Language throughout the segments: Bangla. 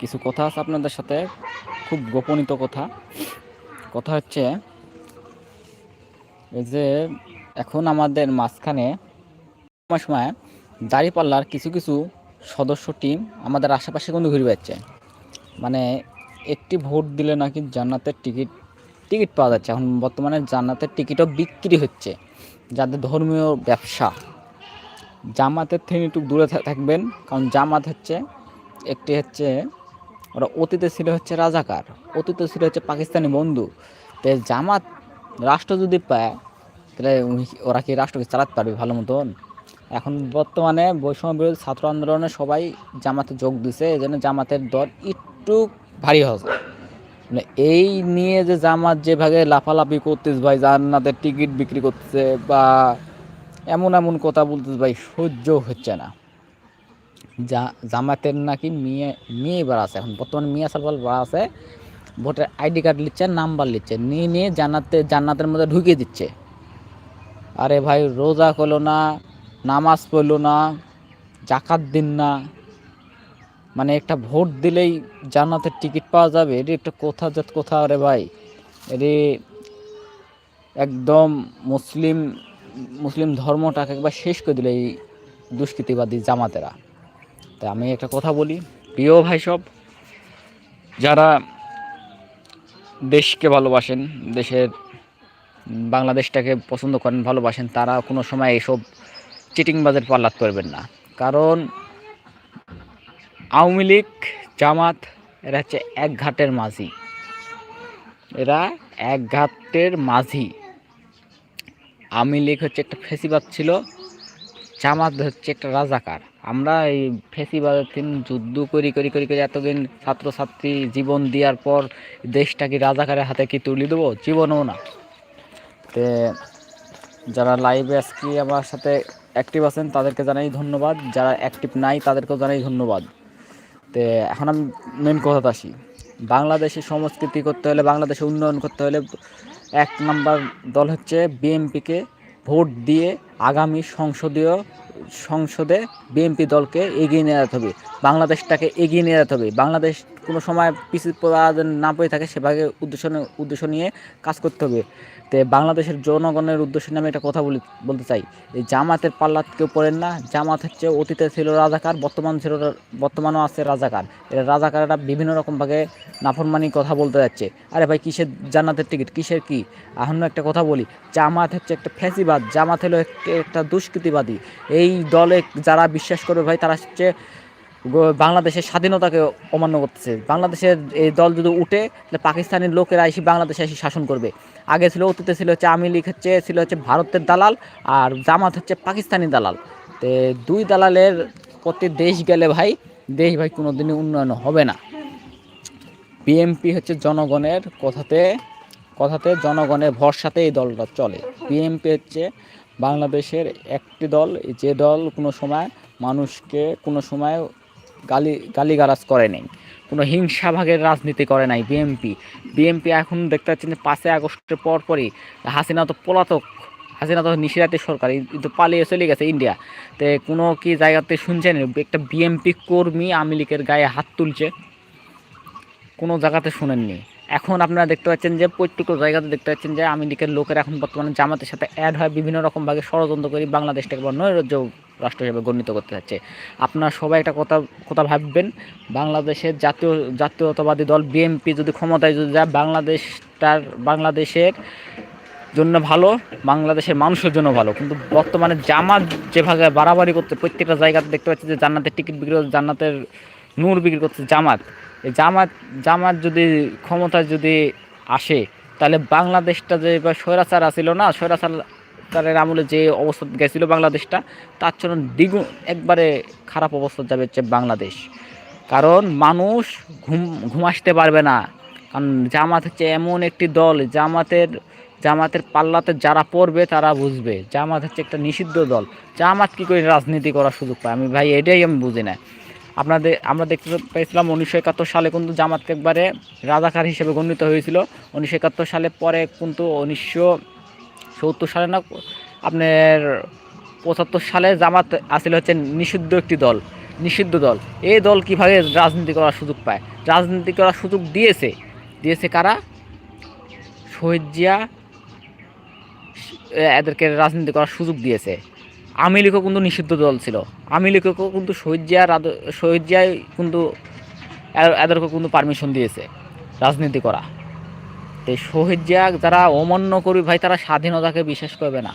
কিছু কথা আছে আপনাদের সাথে, খুব গোপনীত কথা। কথা হচ্ছে, এই যে এখন আমাদের মাঝখানে সময় দাঁড়িপাল্লার কিছু কিছু সদস্য টিম আমাদের আশেপাশে কিন্তু ঘুরে বেড়াচ্ছে। মানে একটি ভোট দিলে নাকি জান্নাতের টিকিট টিকিট পাওয়া যাচ্ছে। এখন বর্তমানে জান্নাতের টিকিটও বিক্রি হচ্ছে। যাদের ধর্মীয় ব্যবসা, জামাতের থেকে একটু দূরে থাকবেন। কারণ জামাত হচ্ছে, একটি হচ্ছে ওরা অতীতে ছিল হচ্ছে রাজাকার, অতীতে ছিল হচ্ছে পাকিস্তানি বন্ধু। তো জামাত, রাষ্ট্র যদি পায়, তাহলে ওরা কি রাষ্ট্রকে চালাতে পারবে ভালো মতন? এখন বর্তমানে বৈষম্য বিরোধী ছাত্র আন্দোলনে সবাই জামাতে যোগ দিছে, এই জন্য জামাতের দর একটু ভারী হচ্ছে মানে এই নিয়ে যে জামাত যেভাবে লাফালাফি করতেছে ভাই, জান্নাতের টিকিট বিক্রি করতেছে বা এমন এমন কথা বলতেছে ভাই, সহ্য হচ্ছে না। যা জামাতের নাকি মেয়ে মেয়ে এবার আছে এখন। বর্তমানে মেয়ে সালবাল বাড়া আছে, ভোটের আইডি কার্ড নিচ্ছে নাম্বার নিচ্ছে নিয়ে নিয়ে জান্নাতে, জান্নাতের মধ্যে ঢুকিয়ে দিচ্ছে। আরে ভাই, রোজা করল না, নামাজ পড়ল না, জাকাত দিন না। মানে একটা ভোট দিলেই জান্নাতের টিকিট পাওয়া যাবে, এটি একটা কোথা যাত কোথা আরে ভাই। এটি একদম মুসলিম মুসলিম ধর্মটাকে একবার শেষ করে দিলে এই দুষ্কৃতিবাদী জামাতেরা। তা আমি একটা কথা বলি। প্রিয় ভাই সব, যারা দেশকে ভালোবাসেন, দেশের বাংলাদেশটাকে পছন্দ করেন, ভালোবাসেন, তারা কোনো সময় এসব চিটিংবাজের পাল্লাত করবেন না। কারণ আওয়ামী লীগ, জামাত, এরা হচ্ছে এক ঘাটের মাঝি। এরা এক ঘাটের মাঝি। আওয়ামী লীগ হচ্ছে একটা ফেসিবাদ ছিল, জামাত হচ্ছে একটা রাজাকার। আমরা এই ফেসিবাদের দিন যুদ্ধ করি করি করি করি, এতদিন ছাত্রছাত্রী জীবন দেওয়ার পর দেশটা কি রাজাকারের হাতে কি তুলে দেবো? জীবনও না। তে যারা লাইভে আজকে আমার সাথে অ্যাক্টিভ আছেন, তাদেরকে জানাই ধন্যবাদ। যারা অ্যাক্টিভ নাই, তাদেরকেও জানাই ধন্যবাদ। তে এখন আমি মেন কথাতে আসি। বাংলাদেশে সংস্কৃতি করতে হলে, বাংলাদেশে উন্নয়ন করতে হলে এক নাম্বার দল হচ্ছে বিএনপিকে ভোট দিয়ে আগামী সংসদীয় সংসদে বিএনপি দলকে এগিয়ে নিয়ে যেতে হবে। বাংলাদেশটাকে এগিয়ে নিয়ে যেতে হবে। বাংলাদেশ কোনো সময় পিছিয়ে পড়া না পড়ে থাকে সেভাবে উদ্দেশ্য উদ্দেশ্য নিয়ে কাজ করতে হবে। তো বাংলাদেশের জনগণের উদ্দেশ্যে আমি একটা কথা বলি, বলতে চাই। এই জামাতের পাল্লাত কেউ পড়েন না। জামাত হচ্ছে অতীতে ছিল রাজাকার, বর্তমান ছিল বর্তমানও আছে রাজাকার। এরা রাজাকাররা বিভিন্ন রকমভাবে নাফরমানি কথা বলতে যাচ্ছে। আরে ভাই, কিসের জান্নাতের টিকিট? কিসের কি? এখন একটা কথা বলি জামাত হচ্ছে একটা ফ্যাসিবাদ। জামাত হলো একটা- দুষ্কৃতিবাদী। এই দলে যারা বিশ্বাস করবে ভাই, তারা হচ্ছে বাংলাদেশের স্বাধীনতাকে অমান্য করতেছে। বাংলাদেশের এই দল যদি উঠে, তাহলে পাকিস্তানের লোকেরা এসে বাংলাদেশে এসে শাসন করবে। আগে ছিল অতীতে ছিল হচ্ছে আওয়ামী লীগ, হচ্ছে ছিল হচ্ছে ভারতের দালাল আর জামাত হচ্ছে পাকিস্তানি দালাল। তো দুই দালালের প্রতি দেশ গেলে ভাই, দেশ ভাই কোনো দিনই উন্নয়ন হবে না। বিএমপি হচ্ছে জনগণের কথাতে কথাতে জনগণের ভরসাতে এই দলটা চলে। বিএমপি হচ্ছে বাংলাদেশের একটি দল, যে দল কোনো সময় মানুষকে কোনো সময় গালি, গালিগালাজ করে নেই। কোনো হিংসাভাগের রাজনীতি করে নাই বিএমপি বিএমপি এখন দেখতে পাচ্ছেন যে পাঁচই আগস্টের পরপরই হাসিনা তো পলাতক, হাসিনা তো নিশিরাতের সরকার কিন্তু পালিয়ে চলে গেছে ইন্ডিয়া তো কোনো কি জায়গাতে শুনছেন? একটা বিএমপি কর্মী আওয়ামী লীগের গায়ে হাত তুলছে, কোনো জায়গাতে শুনেননি। এখন আপনারা দেখতে পাচ্ছেন যে প্রত্যেকটা জায়গাতে দেখতে পাচ্ছেন যে লীগের লোকের এখন বর্তমানে জামাতের সাথে অ্যাড হয় বিভিন্ন রকমভাবে ষড়যন্ত্র করে বাংলাদেশটাকে নৈরাজ্য রাষ্ট্র হিসেবে গণিত করতে যাচ্ছে। আপনারা সবাই একটা কথা কথা ভাববেন, বাংলাদেশের জাতীয়, জাতীয়তাবাদী দল বিএনপি যদি ক্ষমতায় যদি যায়, বাংলাদেশটার, বাংলাদেশের জন্য ভালো, বাংলাদেশের মানুষের জন্য ভালো। কিন্তু বর্তমানে জামাত যেভাবে বাড়াবাড়ি করতে প্রত্যেকটা জায়গাতে দেখতে পাচ্ছি যে জান্নাতের টিকিট বিক্রি জান্নাতের নূর বিক্রি করছে জামাত। জামাত জামাত যদি ক্ষমতায় যদি আসে, তাহলে বাংলাদেশটা যে বা স্বৈরাচার আছিল না স্বৈরাচার স্বৈরাচারের আমলে যে অবস্থা গেছিল বাংলাদেশটা, তার জন্য দ্বিগুণ, একবারে খারাপ অবস্থা যাবে হচ্ছে বাংলাদেশ। কারণ মানুষ ঘুম ঘুম আসতে পারবে না। কারণ জামাত হচ্ছে এমন একটি দল, জামাতের জামাতের পাল্লাতে যারা পড়বে তারা বুঝবে, জামাত হচ্ছে একটা নিষিদ্ধ দল। জামাত কী করে রাজনীতি করার সুযোগ পায়? আমি ভাই, এটাই আমি বুঝি না। আপনাদের আমরা দেখতে পেয়েছিলাম উনিশশো একাত্তর সালে কিন্তু জামাতকে একবারে রাজাকার হিসেবে গণ্যিত হয়েছিল। উনিশশো একাত্তর সালে পরে কিন্তু উনিশশো সত্তর সালে না, আপনার পঁচাত্তর সালে জামাত আসলে হচ্ছে নিষিদ্ধ একটি দল, নিষিদ্ধ দল। এই দল কীভাবে রাজনীতি করার সুযোগ পায়? রাজনীতি করার সুযোগ দিয়েছে। দিয়েছে কারা? শহীদ জিয়া, এদেরকে রাজনীতি করার সুযোগ দিয়েছে। আওয়ামী লীগও কিন্তু নিষিদ্ধ দল ছিল। আওয়ামী লীগকেও কিন্তু শহীদ জিয়ার শহীদ জিয়াই কিন্তু এদেরকে কিন্তু পারমিশন দিয়েছে রাজনীতি করা। তো শহীদ জিয়া যারা অমান্য করবে ভাই, তারা স্বাধীনতাকে বিশ্বাস করবে না।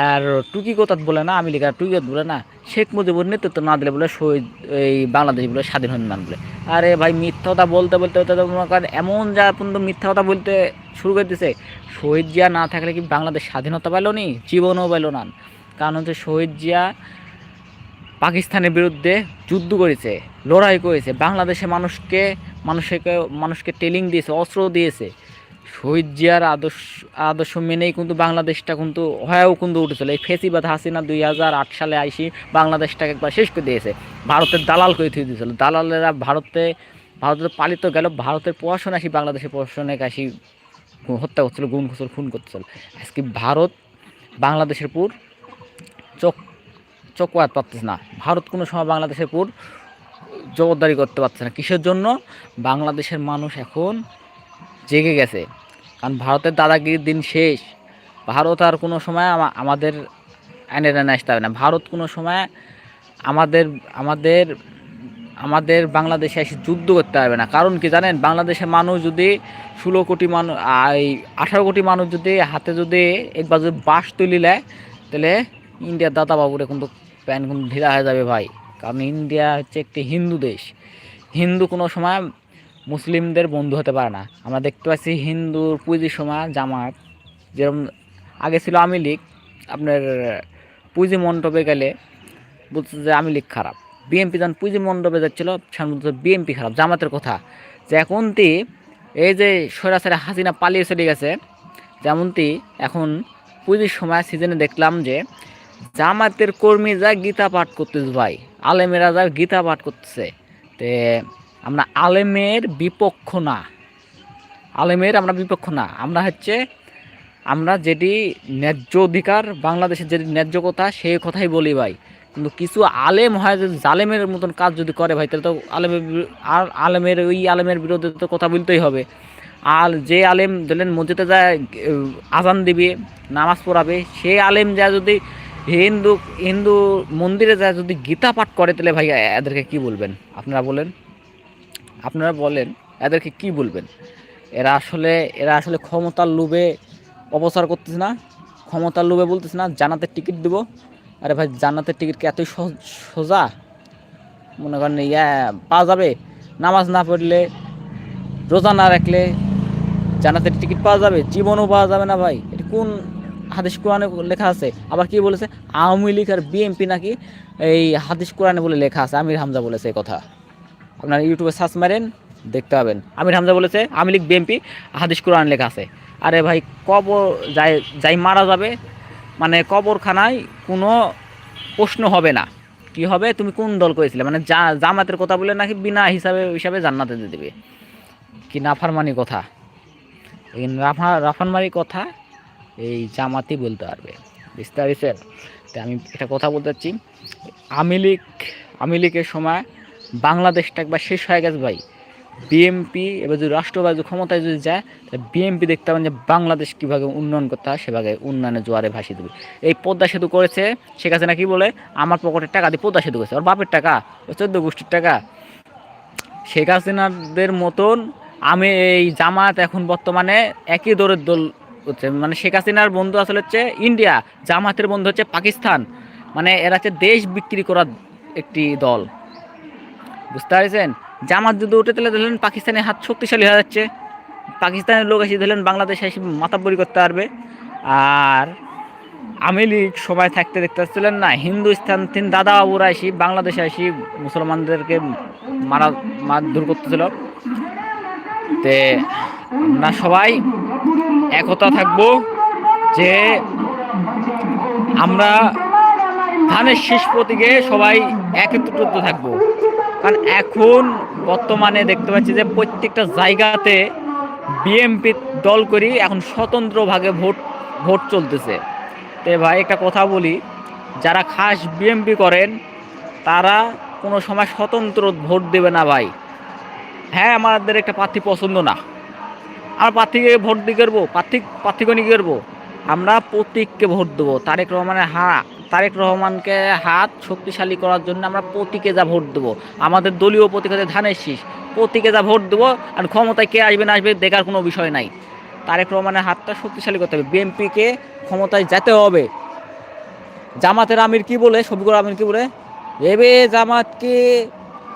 আর টুকি কথা বলে না, আমি লিখা টুকি বলে না, শেখ মুজিবুর নেতৃত্ব না দিলে বলে শহীদ এই বাংলাদেশ বলে স্বাধীন হন বলে। আরে ভাই, মিথ্যা কথা বলতে বলতে মনে এমন যা পর্যন্ত মিথ্যা কথা বলতে শুরু করে দিছে। শহীদ জিয়া না থাকলে কি বাংলাদেশ স্বাধীনতা পাইল নি? জীবনও পাইল না। কারণ হচ্ছে শহীদ জিয়া পাকিস্তানের বিরুদ্ধে যুদ্ধ করেছে, লড়াই করেছে। বাংলাদেশের মানুষকে মানুষকে মানুষকে ট্রেনিং দিয়েছে অস্ত্র দিয়েছে। শহীদ জিয়ার আদর্শ আদর্শ মেনেই কিন্তু বাংলাদেশটা কিন্তু হয়েও কিন্তু উঠেছিল। এই ফেসিবাদ হাসিনা দুই হাজার আট সালে আইসি বাংলাদেশটাকে একবার শেষ করে দিয়েছে। ভারতের দালাল করে থুয়ে দিয়েছিল। দালালেরা ভারতে ভারতের পালিত গেল, ভারতের পড়াশোনা আসি, বাংলাদেশের পড়াশোনাকে আসি, হত্যা করছিল, গুম খুচর খুন করতেছিল আজকে ভারত বাংলাদেশের পুর চোখ চোখ চোখওয়াত পারতেছে না। ভারত কোনো সময় বাংলাদেশের পুর জবাবদারি করতে পারছে না। কিসের জন্য? বাংলাদেশের মানুষ এখন জেগে গেছে। কারণ ভারতের দাদাগিরির দিন শেষ। ভারত আর কোনো সময় আমাদের এনে টেনে আসতে হবে না। ভারত কোনো সময় আমাদের আমাদের আমাদের বাংলাদেশে এসে যুদ্ধ করতে পারবে না। কারণ কি জানেন? বাংলাদেশের মানুষ যদি ষোলো কোটি মানুষ এই আঠারো কোটি মানুষ যদি হাতে যদি একবার যদি বাস তুলি নেয়, তাহলে ইন্ডিয়ার দাদা বাবুরে কিন্তু প্যান কিন্তু ঢিলা হয়ে যাবে ভাই। কারণ ইন্ডিয়া হচ্ছে একটি হিন্দু দেশ। হিন্দু কোনো সময় মুসলিমদের বন্ধু হতে পারে না। আমরা দেখতে পাচ্ছি হিন্দুর পুঁজির সময় জামাত যেরকম আগে ছিল আমি লীগ, আপনার পুঁজি মণ্ডপে গেলে বলছে যে আমি লীগ খারাপ। বিএনপি যখন পুঁজি মণ্ডপে যাচ্ছিল সাধারণত বিএনপি খারাপ, জামাতের কথা। যে এখনটি এই যে সরাসরি হাসিনা পালিয়ে চলে গেছে, যেমনটি এখন পুঁজির সময় সিজনে দেখলাম যে জামাতের কর্মী যা গীতা পাঠ করতেছে ভাই, আলেমেরা যা গীতা পাঠ করতেছে, তে আমরা আলেমের বিপক্ষ না। আলেমের আমরা বিপক্ষ না, আমরা হচ্ছে, আমরা যেটি ন্যায্য অধিকার, বাংলাদেশের যেটি ন্যায্য কথা সেই কথাই বলি ভাই। কিন্তু কিছু আলেম হয় যে জালেমের মতন কাজ যদি করে ভাই, তাহলে তো আলেমের আর আলেমের, ওই আলেমের বিরুদ্ধে তো কথা বলতেই হবে। আর যে আলেম ধরলেন মসজিদে যায় আজান দিবে, নামাজ পড়াবে, সেই আলেম যা যদি হিন্দু হিন্দু মন্দিরে যায় যদি গীতা পাঠ করে, তাহলে ভাই এদেরকে কি বলবেন? আপনারা বলেন। আপনারা বলেন, এদেরকে কি বলবেন? এরা আসলে এরা আসলে ক্ষমতার লোভে অপচার করতেছে না। ক্ষমতার লোভে বলতেছে না জানাতে টিকিট দেবো। আরে ভাই, জান্নাতের টিকিট কি এতই সোজা? মনে করেন, ইয়া, পাওয়া যাবে? নামাজ না পড়লে, রোজা না রাখলে জান্নাতের টিকিট পাওয়া যাবে? জীবনও পাওয়া যাবে না ভাই। এটা কোন হাদিস কোরআনে লেখা আছে। আবার কি বলেছে? আওয়ামী লীগ আর বিএনপি নাকি এই হাদিস কোরআনে বলে লেখা আছে। আমির হামজা বলেছে এই কথা। আপনার ইউটিউবে সার্চ মারেন, দেখতে পাবেন। আমির হামজা বলেছে, আওয়ামী লীগ, বিএনপি, হাদিস কোরআন লেখা আছে। আরে ভাই, কবর যাই যাই মারা যাবে মানে কবরখানায় কোনো প্রশ্ন হবে না। কি হবে? তুমি কোন দল করেছিলে? মানে জা, জামাতের কথা বলে নাকি বিনা হিসাবে হিসাবে জান্নাতে দিয়ে দেবে? কি নাফারমানি কথা? এই রাফা রাফানমারি কথা এই জামাতই বলতে পারবে। পারছেন? তো আমি একটা কথা বলতে চাচ্ছি। আওয়ামী লীগের সময় বাংলাদেশটা একবার শেষ হয়ে গেছে ভাই। বিএমপি এবার যদি রাষ্ট্রবাদী ক্ষমতায় যদি যায়, তাহলে বিএমপি দেখতে পাবেন যে বাংলাদেশ কীভাবে উন্নয়ন করতে হয় সেভাবে উন্নয়নের জোয়ারে ভাসিয়ে দেবে। এই পদ্মা সেতু করেছে, শেখ হাসিনা কি বলে? আমার পকেটের টাকা দিয়ে পদ্মা সেতু করেছে। ওর বাপের টাকা ওই চোদ্দ গোষ্ঠীর টাকা। শেখ হাসিনাদের মতন আমি এই জামাত এখন বর্তমানে একই দৌড়ের দল হচ্ছে মানে শেখ হাসিনার বন্ধু আসলে হচ্ছে ইন্ডিয়া, জামাতের বন্ধু হচ্ছে পাকিস্তান। মানে এরা হচ্ছে দেশ বিক্রি করার একটি দল। বুঝতে পারছেন? জামাত যদি উঠে তাহলে ধরলেন পাকিস্তানের হাত শক্তিশালী হয়ে যাচ্ছে। পাকিস্তানের লোক এসে ধরলেন বাংলাদেশে এসে মাতাব্বরি করতে পারবে। আর আমি লীগ সময় থাকতে দেখতে পাচ্ছিলেন না। হিন্দুস্তান তিন দাদা বাবুরা এসে বাংলাদেশে এসে মুসলমানদেরকে মারা মারধর করতেছিল। তে আমরা সবাই একতা থাকব যে আমরা ধানের শেষ প্রতীকে সবাই একত্রিত থাকব। কারণ এখন বর্তমানে দেখতে পাচ্ছি যে প্রত্যেকটা জায়গাতে বিএমপি দল করি এখন স্বতন্ত্রভাবে ভোট ভোট চলতেছে। তে ভাই একটা কথা বলি, যারা খাস বিএমপি করেন, তারা কোনো সময় স্বতন্ত্র ভোট দেবে না ভাই। হ্যাঁ আমাদের একটা প্রার্থী পছন্দ না। আমরা প্রার্থীকে ভোট দিয়ে করব প্রার্থী প্রার্থীকে নিয়ে করব আমরা প্রতীককে ভোট দেবো, তারেক রহমানের হা তারেক রহমানকে হাত শক্তিশালী করার জন্য আমরা প্রতীকে যা ভোট দেবো। আমাদের দলীয় প্রতীক হচ্ছে ধানের শীষ। প্রতীকে যা ভোট দেবো আর ক্ষমতায় কে আসবে না আসবে দেখার কোনো বিষয় নাই। তারেক রহমানের হাতটা শক্তিশালী করতে হবে। বিএনপিকে ক্ষমতায় যেতে হবে। জামাতের আমির কি বলে? শফিকুর আমির কি বলে? এবে জামাতকে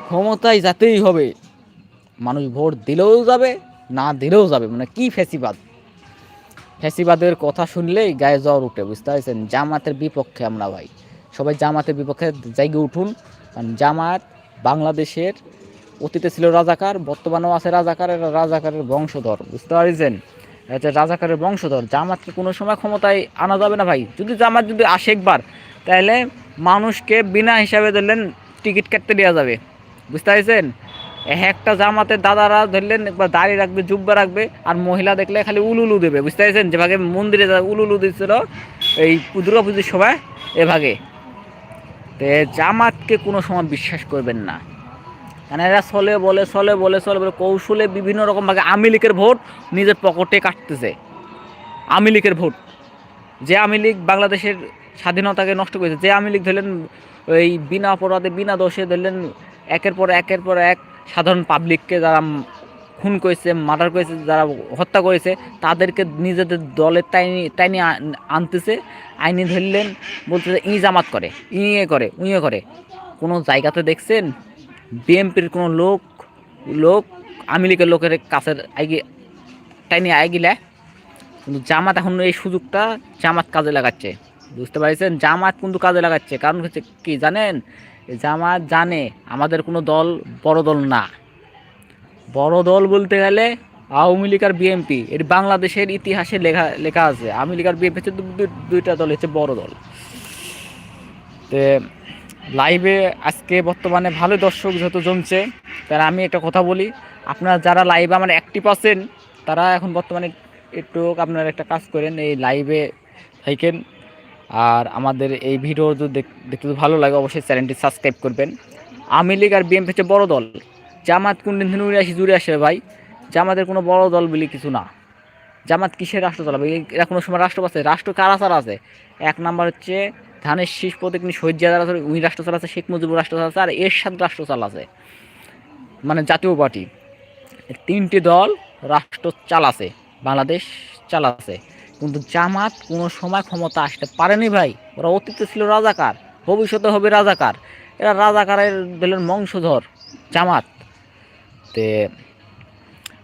ক্ষমতায় যেতেই হবে। মানুষ ভোট দিলেও যাবে না দিলেও যাবে মানে কি ফেসিবাদ? ফেসিবাদের কথা শুনলেই গায়ে জ্বর উঠে, বুঝতে পারছেন? জামাতের বিপক্ষে আমরা ভাই। সবাই জামাতের বিপক্ষে জায়গায় উঠুন, কারণ জামাত বাংলাদেশের অতীতে ছিল রাজাকার, বর্তমানেও আছে রাজাকার এরা রাজাকারের বংশধর, বুঝতে পারছেন? এটা রাজাকারের বংশধর। জামাতকে কোনো সময় ক্ষমতায় আনা যাবে না ভাই। যদি জামাত যদি আসে একবার, তাহলে মানুষকে বিনা হিসাবে ধরলেন টিকিট কাটতে দেওয়া যাবে, বুঝতে পারছেন? একটা জামাতের দাদারা ধরলেন দাড়ি রাখবে, জুব্বা রাখবে, আর মহিলা দেখলে খালি উলুলু দেবে বুঝতে পারছেন যেভাবে মন্দিরে উলুলু দিচ্ছিল এই দুর্গা পুজোর সময় এভাগে তে জামাতকে কোনো সময় বিশ্বাস করবেন না। কারণ এরা চলে, বলে চলে বলে চলে, বলে কৌশলে বিভিন্ন রকমভাবে আওয়ামী লীগের ভোট নিজের পকেটে কাটতেছে। আওয়ামী লীগের ভোট। যে আওয়ামী লীগ বাংলাদেশের স্বাধীনতাকে নষ্ট করেছে, যে আওয়ামী লীগ ধরলেন ওই বিনা অপরাধে, বিনা দোষে ধরলেন, একের পর একের পর এক সাধারণ পাবলিককে যারা খুন করেছে মার্ডার করেছে, যারা হত্যা করেছে, তাদেরকে নিজেদের দলের টাইনি টাইনি আন- আনতেছে, আইনি ধরলেন বলতেছে ই জামাত করে ইয়ে করে উইয়ে করে। কোনো জায়গাতে দেখছেন বিএমপির কোনো লোক লোক, আওয়ামী লীগের লোকের কাছের আগে টাইনি আইগিলে কিন্তু জামাত এখন এই সুযোগটা জামাত কাজে লাগাচ্ছে। বুঝতে পারছেন? জামাত কিন্তু কাজে লাগাচ্ছে। কারণ হচ্ছে কি জানেন? জামাত জানে, আমাদের কোনো দল, বড় দল না। বড় দল বলতে গেলে আওয়ামী লীগ আর বিএনপি। এর বাংলাদেশের ইতিহাসে লেখা লেখা আছে, আওয়ামী লীগ আর বিএনপি হচ্ছে দুইটা দল, হচ্ছে বড় দল। তে লাইভে আজকে বর্তমানে ভালো দর্শক যত জমছে, তারা আমি একটা কথা বলি, আপনারা যারা লাইভে আমার অ্যাক্টিভ আছেন, তারা এখন বর্তমানে একটু আপনারা একটা কাজ করেন, এই লাইভে থাকেন। আর আমাদের এই ভিডিও যদি দেখ- দেখতে ভালো লাগে, অবশ্যই চ্যানেলটি সাবস্ক্রাইব করবেন। আওয়ামী লীগ আর বিএনপি হচ্ছে বড় দল। জামাত কোন দিন উড়ে আসি, জুড়ে আসে ভাই। জামাতের কোনো বড় দল বলে কিছু না। জামাত কিসের রাষ্ট্র চালাবে? এরা কোনো সময় রাষ্ট্র আছে রাষ্ট্র কারা ছাড়া আছে এক নাম্বার হচ্ছে ধানের শীষ প্রতীক নিয়ে শহীদ জিয়া আছে উনি রাষ্ট্র চালাচ্ছে শেখ মুজিবুর রাষ্ট্র চালাচ্ছে আর এর সাথে রাষ্ট্র চালাচ্ছে মানে জাতীয় পার্টি। তিনটি দল রাষ্ট্র চালাছে বাংলাদেশ চালাছে কিন্তু জামাত, কোনো সময় ক্ষমতা আসতে পারেনি ভাই। ওরা অতীতে ছিল রাজাকার, ভবিষ্যতে হবে রাজাকার। এরা রাজাকারের দিলেন বংশধর, জামাত। তে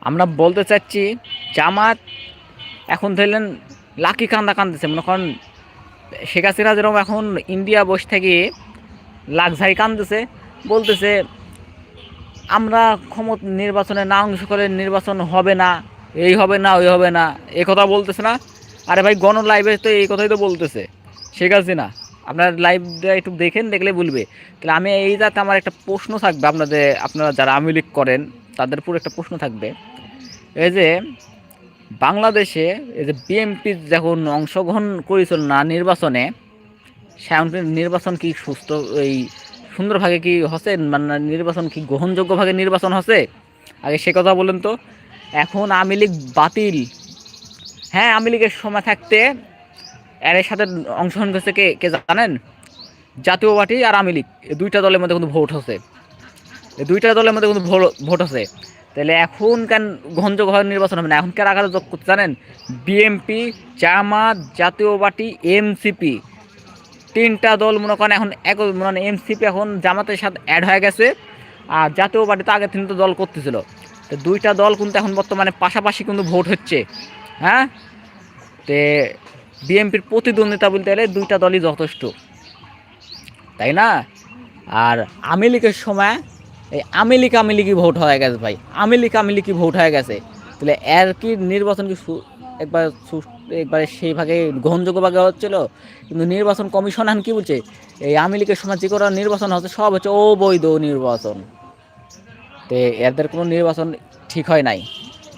আমরা বলতে চাচ্ছি, জামাত এখন ধরলেন লাকি কান্দা কান্দতেছে। মনে করেন, শেখ হাসিনা যেরকম এখন ইন্ডিয়া বসে থেকে লাক্সারি কান্দতেছে, বলতেছে, আমরা ক্ষমত নির্বাচনে না অংশ করে নির্বাচন হবে না, এই হবে না, ওই হবে না। এ কথা বলতেছে না। আরে ভাই, গণ লাইভে তো এই কথাই তো বলতেছে। শেখ হাসিনা, আপনার লাইভটা একটু দেখেন, দেখলে বলবে। তাহলে আমি এই যাতে আমার একটা প্রশ্ন থাকবে, আপনাদের, আপনারা যারা আমি লীগ করেন, তাদের পুরো একটা প্রশ্ন থাকবে। এই যে, বাংলাদেশে এই যে বিএনপি যখন অংশগ্রহণ করেছিল না নির্বাচনে সেমন নির্বাচন কি সুস্থ, এই সুন্দরভাবে কি হচ্ছে মানে নির্বাচন কি গ্রহণযোগ্যভাবে নির্বাচন হচ্ছে? আগে সে কথা বলেন তো। এখন আওয়ামী লীগ বাতিল। হ্যাঁ আওয়ামী লীগের সময় থাকতে এর সাথে অংশগ্রহণ করছে কে কে জানেন? জাতীয় পার্টি আর আওয়ামী লীগ। এই দুইটা দলের মধ্যে কিন্তু ভোট হচ্ছে। এই দুইটা দলের মধ্যে কিন্তু ভোট হচ্ছে। তাহলে এখন কেন গ্রহণযোগ্যভাবে নির্বাচন হবে না? এখন কারা কারা যোগ করতে জানেন? বিএমপি জামাত, জাতীয় পার্টি এমসিপি তিনটা দল মনে করেন এখন এক, মনে মানে এমসিপি এখন জামাতের সাথে অ্যাড হয়ে গেছে। আর জাতীয় পার্টি তো আগে তিনটা দল করতেছিল। তো দুইটা দল কিন্তু এখন বর্তমানে পাশাপাশি কিন্তু ভোট হচ্ছে। হ্যাঁ? তে বিএনপির প্রতিদ্বন্দ্বিতা বলতে গেলে দুইটা দলই যথেষ্ট। তাই না? আর আমেলিকের সময় এই আমেলিকা আমেলিকি ভোট হয়ে গেছে ভাই। আমেলিকা আমেলিকি ভোট হয়ে গেছে। তাহলে এর কি নির্বাচন কি একবার একবারে সেই ভাগে গ্রহণযোগ্য ভাগে হচ্ছিল? কিন্তু নির্বাচন কমিশন এখন কি বলছে? এই আমেরিকার সময় যে করা নির্বাচন হচ্ছে, সব হচ্ছে অবৈধ নির্বাচন। তে এদের কোনো নির্বাচন ঠিক হয় নাই।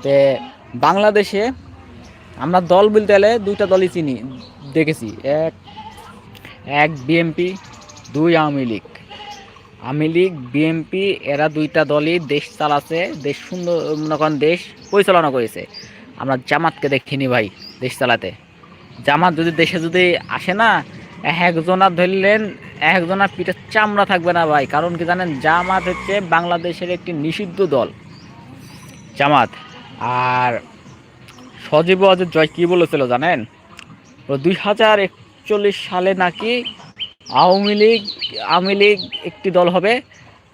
তে বাংলাদেশে আমরা দল বলতে গেলে দুইটা দলই চিনি, দেখেছি। এক এক বিএমপি দুই আওয়ামী লীগ। আওয়ামী লীগ বিএনপি এরা দুইটা দলই দেশ চালাচ্ছে, দেশ সুন্দর, মনে করেন দেশ পরিচালনা করেছে। আমরা জামাতকে দেখিনি ভাই, দেশ চালাতে। জামাত যদি দেশে যদি আসে না একজনা ধরলেন একজনার পিঠে চামড়া থাকবে না ভাই। কারণ কি জানেন, জামাত হচ্ছে বাংলাদেশের একটি নিষিদ্ধ দল, জামাত। আর সজীব অজিত জয় কী বলেছিল জানেন? দুই হাজার একচল্লিশ সালে নাকি আওয়ামী লীগ আওয়ামী লীগ একটি দল হবে।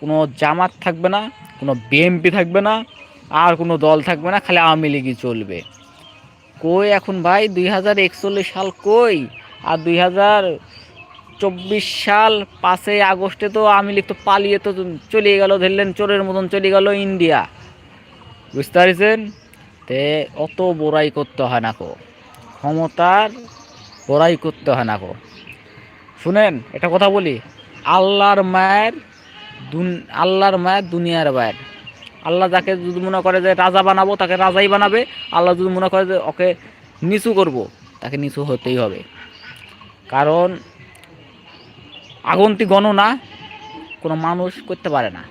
কোনো জামাত থাকবে না, কোনো বিএমপি থাকবে না, আর কোনো দল থাকবে না, খালি আওয়ামী লীগই চলবে। কই এখন ভাই? দুই হাজার একচল্লিশ সাল কই? আর দুই হাজার চব্বিশ সাল পাঁচই আগস্টে তো আওয়ামী লীগ তো পালিয়ে তো চলে গেল, ধরলেন চোরের মতন চলে গেল ইন্ডিয়া। বুঝতে পারছেন? তে অত বড়াই করতে হয় না কো। ক্ষমতার বড়াই করতে হয় না কো। শুনেন এটা কথা বলি, আল্লাহর মায়ের আল্লাহর মায়ের দুনিয়ার মায়ের আল্লাহ যাকে যদি মনে করে যে রাজা বানাবো, তাকে রাজাই বানাবে। আল্লাহ যদি মনে করে যে ওকে নিচু করব, তাকে নিচু হতেই হবে। কারণ আগন্তি গণনা কোনো মানুষ করতে পারে না।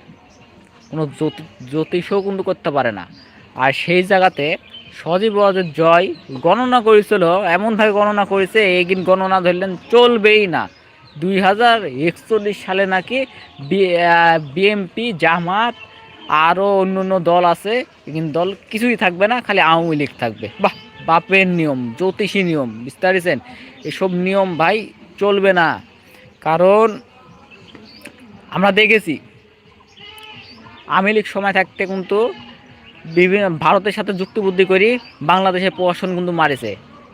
কোনো জ্যোতি জ্যোতিষও কিন্তু করতে পারে না। আর সেই জায়গাতে সজীব রাজের জয় গণনা করেছিল, এমনভাবে গণনা করেছে এগিন গণনা ধরলেন চলবেই না। দুই হাজার একচল্লিশ সালে নাকি বিএমপি জামাত, আরও অন্য অন্য দল আছে, কিন্তু দল কিছুই থাকবে না, খালি আওয়ামী লীগ থাকবে। বাহ, বাপের নিয়ম, জ্যোতিষী নিয়ম, বুঝতে পারছেন? এসব নিয়ম ভাই চলবে না। কারণ আমরা দেখেছি, আওয়ামী লীগ সময় থাকতে কিন্তু বিভিন্ন ভারতের সাথে যুক্তিবুদ্ধি করি বাংলাদেশের প্রশাসন কিন্তু মারেছে।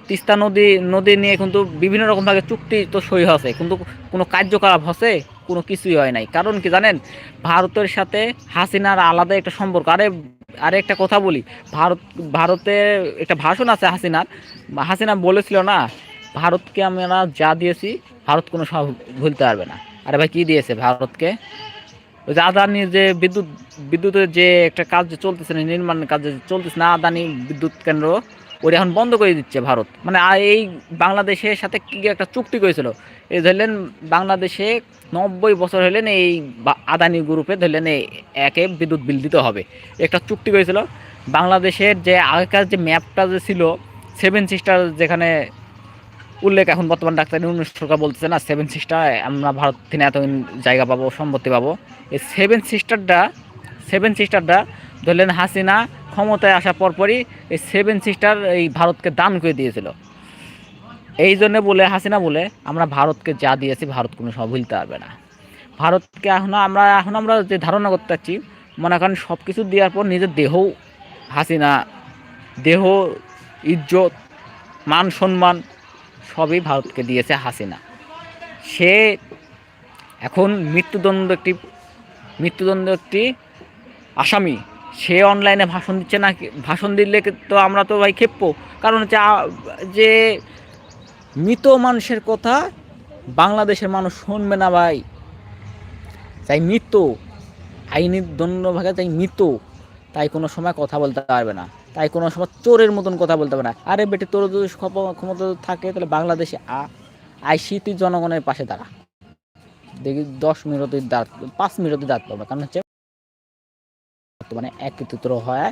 তিস্তা নদী নদী নিয়ে কিন্তু বিভিন্ন রকমভাবে চুক্তি তো সই হচ্ছে কিন্তু কোনো কার্যকলাপ হচ্ছে কোনো কিছুই হয় নাই। কারণ কি জানেন? ভারতের সাথে হাসিনার আলাদা একটা সম্পর্ক। আরে আরে একটা কথা বলি। ভারত ভারতের একটা ভাষণ আছে হাসিনার। হাসিনা বলেছিল না, ভারতকে আমরা যা দিয়েছি, ভারত কোনো সব ভুলতে পারবে না। আরে ভাই, কী দিয়েছে ভারতকে? ওই যে আদানি যে বিদ্যুৎ, বিদ্যুতের যে একটা কাজ যে চলতেছে না, নির্মাণ কাজ যে চলতেছে না, আদানি বিদ্যুৎ কেন্দ্র ওটা এখন বন্ধ করে দিচ্ছে ভারত। মানে এই বাংলাদেশের সাথে কি একটা চুক্তি করেছিল? এই ধরলেন বাংলাদেশে নব্বই বছর হলেন এই আদানি গ্রুপে ধরলেন একে বিদ্যুৎ বিল দিতে হবে। একটা চুক্তি করেছিল। বাংলাদেশের যে আগেকার যে ম্যাপটা যে ছিল, সেভেন সিস্টার যেখানে উল্লেখ এখন বর্তমান ডাক্তার ইউনুস সরকার বলতেছে না সেভেন সিস্টার আমরা ভারত থেকে এত জায়গা পাবো, সম্পত্তি পাবো। এই সেভেন সিস্টারটা সেভেন সিস্টারটা ধরলেন হাসিনা ক্ষমতায় আসার পরপরই এই সেভেন সিস্টার এই ভারতকে দান করে দিয়েছিল। এই জন্য বলে, হাসিনা বলে, আমরা ভারতকে যা দিয়েছি, ভারত কোনো সব ভুলতে পারবে না। ভারতকে এখন আমরা এখন আমরা যে ধারণা করতে পারছি মনে করেন সব কিছু দেওয়ার পর নিজের দেহ, হাসিনা দেহ, ইজ্জত, মান সম্মান সবই ভারতকে দিয়েছে হাসিনা। সে এখন মৃত্যুদণ্ড একটি মৃত্যুদণ্ড একটি আসামি। সে অনলাইনে ভাষণ দিচ্ছে না ভাষণ দিলে তো আমরা তো ভাই খেপবো? কারণ হচ্ছে যে মৃত মানুষের কথা বাংলাদেশের মানুষ শুনবে না ভাই। তাই মৃত, আইনি দণ্ডভাগে তাই মৃত। তাই কোনো সময় কথা বলতে পারবে না। তাই কোনো সময় চোরের মতন কথা বলতে পারে না। আরে বেটে, তোর যদি ক্ষমতা থাকে, তাহলে বাংলাদেশে আ আইসি তুই জনগণের পাশে দাঁড়া। দেখি দশ মিনিট দাঁড় পাঁচ মিনিট দাঁড় পাবে কারণ হচ্ছে বর্তমানে একত্রিত হয়,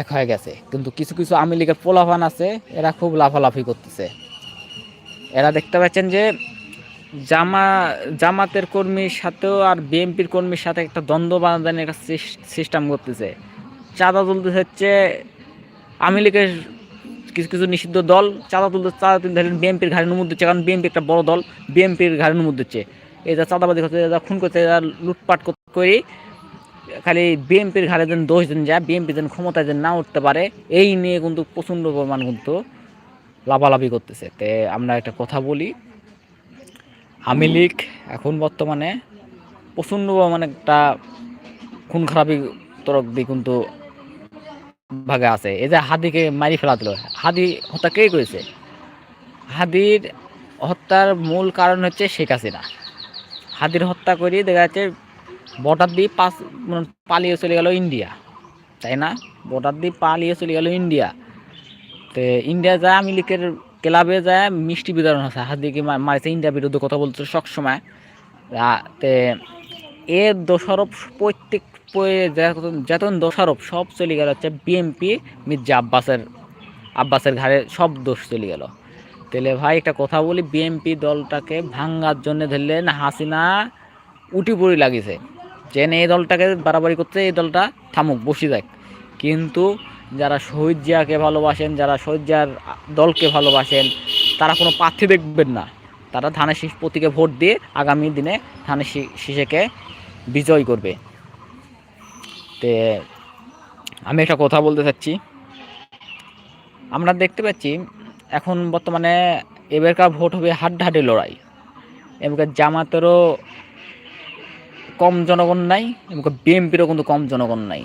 এক হয়ে গেছে। কিন্তু কিছু কিছু আওয়ামী লীগের পোলাভান আছে, এরা খুব লাফালাফি করতেছে। এরা দেখতে পাচ্ছেন যে জামা, জামাতের কর্মীর সাথেও আর বিএনপির কর্মীর সাথে একটা দ্বন্দ্ব বাঁধানোর একটা সিস্টেম করতেছে চাঁদা তুলতে হচ্ছে আওয়ামী লীগের কিছু কিছু নিষিদ্ধ দল, চাঁদা তুলতে চাঁদা তুলতে ধরেন বিএনপির ঘাড়ে নুমুদ দিচ্ছে, কারণ বিএনপি একটা বড় দল, বিএনপির ঘাড়ে নুমুদ দিচ্ছে। এরা চাঁদাবাদি করতে, এরা খুন করতে, এরা লুটপাট করে খালি বিএনপির ঘাড়ে যেন দোষ দেন যায়, বিএনপি যেন ক্ষমতায় যেন না উঠতে পারে, এই নিয়ে কিন্তু প্রচণ্ড পরিমাণ কিন্তু লাভালাভি করতেছে। তে আমরা একটা কথা বলি, আওয়ামী লীগ এখন বর্তমানে প্রচণ্ড মানে একটা খুন খারাপি তরফ দিয়ে কিন্তু ভাগে আছে। এই যে হাদিকে মারি ফেলা দিল। হাদি হত্যা কে করেছে? হাদির হত্যার মূল কারণ হচ্ছে শেখ হাসিনা। হাদির হত্যা করি দেখা যাচ্ছে বর্ডার দিয়ে পাস পালিয়ে চলে গেল ইন্ডিয়া, তাই না? বর্ডার দিয়ে পালিয়ে চলে গেল ইন্ডিয়া। তো ইন্ডিয়া যায় আমি লীগের ক্লাবে যায়, মিষ্টি বিতরণ হচ্ছে। হাদিকে মারিছে ইন্ডিয়ার বিরুদ্ধে কথা বলছে সবসময়। তে এর দোষারোপ প্রত্যেক যতন দোষারোপ সব চলে গেল হচ্ছে বিএমপি মির্জা আব্বাসের আব্বাসের ঘাড়ে সব দোষ চলে গেল। তাহলে ভাই একটা কথা বলি বিএমপি দলটাকে ভাঙ্গার জন্য ধরলেন হাসিনা উটি পড়ি লাগিয়েছে। যে এই দলটাকে বাড়াবাড়ি করতে এই দলটা থামুক, বসে যাক। কিন্তু যারা শহীদ জিয়াকে ভালোবাসেন, যারা শহীদ জিয়ার দলকে ভালোবাসেন, তারা কোনো প্রার্থী দেখবেন না। তারা ধানের শীষ প্রতীকে ভোট দিয়ে আগামী দিনে ধানের শীষেকে বিজয় করবে। তে আমি একটা কথা বলতে চাচ্ছি। আমরা দেখতে পাচ্ছি, এখন বর্তমানে এবারকার ভোট হবে হাড্ডাহাড্ডি লড়াই। এবারকার জামাতেরও কম জনগণ নাই এবং বিএনপিরও কিন্তু কম জনগণ নাই।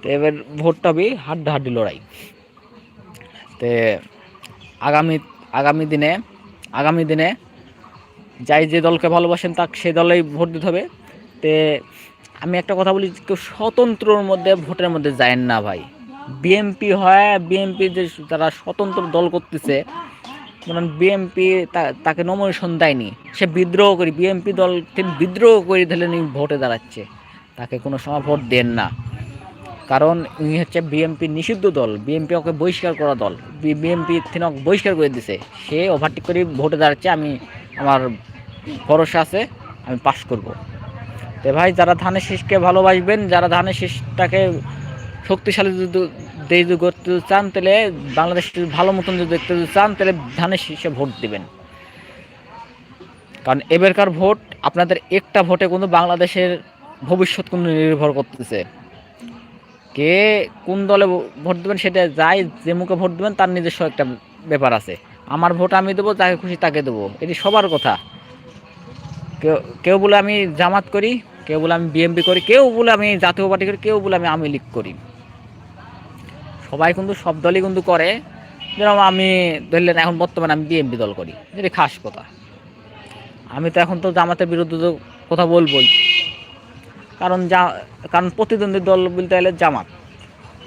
তো এবার ভোটটা হবে হাড্ডাহাড্ডি লড়াই। তে আগামী আগামী দিনে আগামী দিনে যাই যে দলকে ভালোবাসেন তাকে সে দলেই ভোট দিতে হবে। তে আমি একটা কথা বলি, কেউ স্বতন্ত্রর মধ্যে, ভোটের মধ্যে যায় না ভাই। বিএমপি হয় বিএমপি যে তারা স্বতন্ত্র দল করতেছে, যেমন বিএমপি তাকে নমিনেশন দেয়নি, সে বিদ্রোহ করি বিএমপি দল তিনি বিদ্রোহ করে দিলে উনি ভোটে দাঁড়াচ্ছে। তাকে কোনো সময় ভোট দেন না। কারণ উনি হচ্ছে বিএমপি নিষিদ্ধ দল বিএমপি ওকে বহিষ্কার করা দল বিএমপি তিনি ওকে বহিষ্কার করে দিছে। সে ওভারটেক করে ভোটে দাঁড়াচ্ছে, আমি, আমার ভরসা আছে, আমি পাশ করব। তো ভাই, যারা ধানের শীষকে ভালোবাসবেন, যারা ধানের শীষটাকে শক্তিশালী যদি দেশ করতে চান, তাহলে বাংলাদেশ ভালো মতন যদি দেখতে চান, তাহলে ধানের শীষে ভোট দিবেন। কারণ এবারকার ভোট, আপনাদের একটা ভোটে কিন্তু বাংলাদেশের ভবিষ্যৎ কিন্তু নির্ভর করতেছে। কে কোন দলে ভোট দেবেন সেটা যাই যে মুখে ভোট দেবেন, তার নিজস্ব একটা ব্যাপার আছে। আমার ভোট আমি দেবো, যাকে খুশি তাকে দেবো, এটি সবার কথা। কেউ কেউ বলে আমি জামাত করি কেউ বলে আমি বিএমপি করি, কেউ বলে আমি জাতীয় পার্টি করি, কেউ বলে আমি আওয়ামী লীগ করি। সবাই কিন্তু সব দলই কিন্তু করে। যেরকম আমি ধরলেন এখন বর্তমানে আমি বিএমপি দল করি যেটি খাস কথা। আমি তো এখন তো জামাতের বিরুদ্ধে তো কথা বলবোই। কারণ যা, কারণ প্রতিদ্বন্দ্বী দল বলতে গেলে জামাত।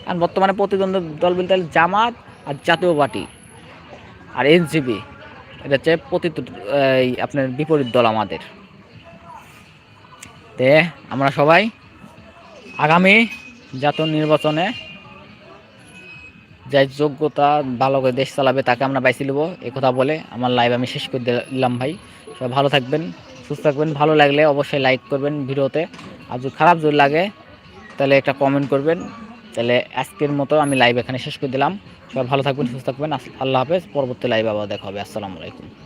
আর বর্তমানে প্রতিদ্বন্দ্বী দল বলতে গেলে জামাত আর জাতীয় পার্টি আর এনসিপি এটা হচ্ছে প্রতি আপনার বিপরীত দল আমাদের। তে আমরা সবাই আগামী জাতীয় নির্বাচনে যাই যোগ্যতা ভালো করে দেশ চালাবে তাকে আমরা বাইসি নেব। এ কথা বলে আমার লাইভ আমি শেষ করে দিলাম ভাই। সবাই ভালো থাকবেন, সুস্থ থাকবেন, ভালো লাগলে অবশ্যই লাইক করবেন ভিডিওতে। আর যদি খারাপ যদি লাগে, তাহলে একটা কমেন্ট করবেন। তাহলে আজকের মতো আমি লাইভ এখানে শেষ করে দিলাম। সবাই ভালো থাকবেন, সুস্থ থাকবেন। আল্লাহ হাফেজ। পরবর্তী লাইভ আবার দেখা হবে। আসসালামু আলাইকুম।